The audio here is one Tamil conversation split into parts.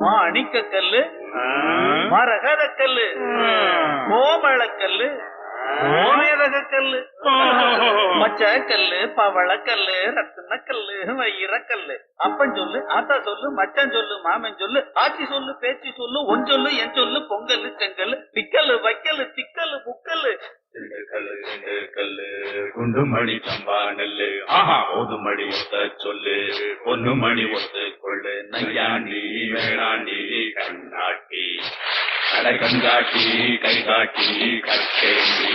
மாணிக்க கல்லு மரகத கல்லு கோமள கல்லு கல்லு மச்ச கல்லு பவள கல்லு ரத்தின கல்லு வைர கல்லு அப்பன் சொல்லு ஆத்தா சொல்லு மச்சான் சொல்லு மாமன் சொல்லு ஆச்சி சொல்லு பேச்சி சொல்லு ஒன் சொல்லு என் சொல்லு பொங்கல் செங்கல் பிக்கல்லு வைக்கல்லு திக்கல்லு முக்கல்லு. கல்லு கல்லு குண்டு மணி சம்பா நெல்லு ஆஹா ஓது மணி ஒத்த சொல்லு பொண்ணு மணி ஒத்து. நையாண்டி வேளாண்டி கண்ணாட்டி கடை கண்காட்டி கை காட்டி கட்டேண்டி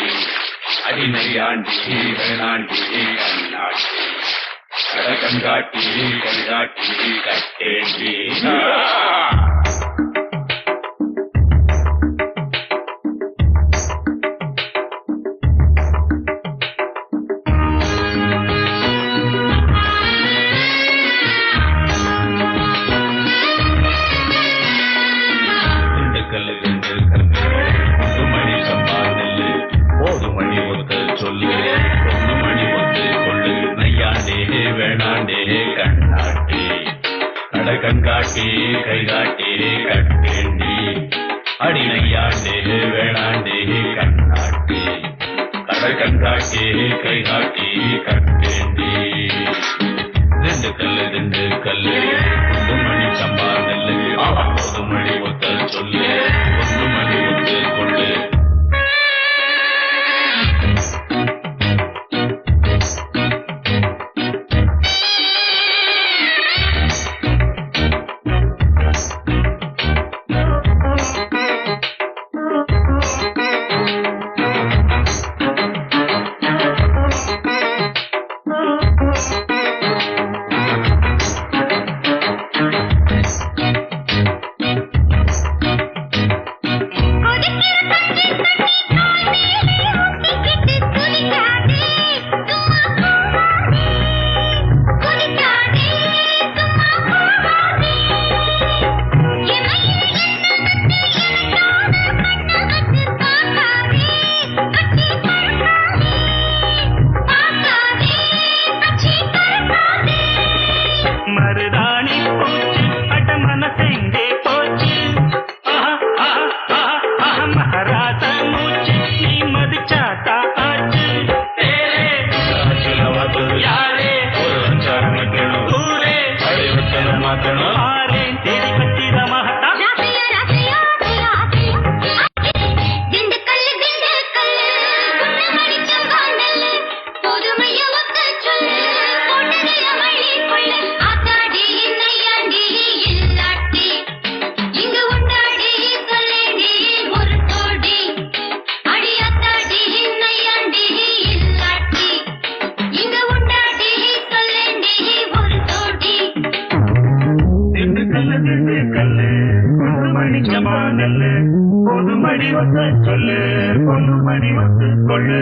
அடி நையாண்டி வேளாண்டி கண்ணாட்டி கடை கண்காட்டி கை காட்டி கட்டேண்டி கண்காட்டி கை காட்டி கட்டேண்டி அடிமையாண்டே வேளாண்டே வேணாண்டே கண்ணாட்டி கட கை காட்டி They're not பொண்ணு நெல்லு பொது மணி வந்து சொல்லு பொண்ணு மணி வந்து கொள்ளு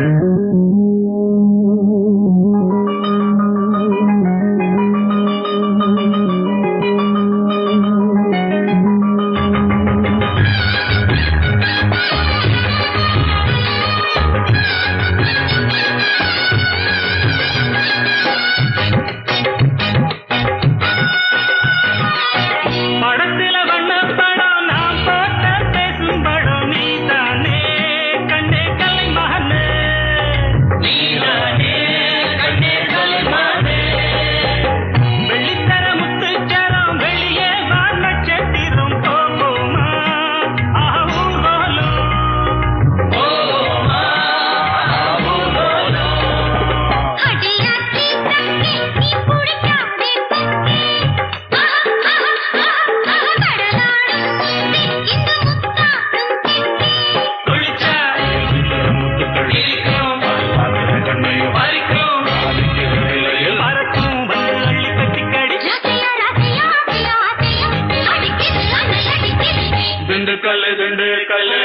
திண்டுக்கல்லு திண்டுக்கல்லு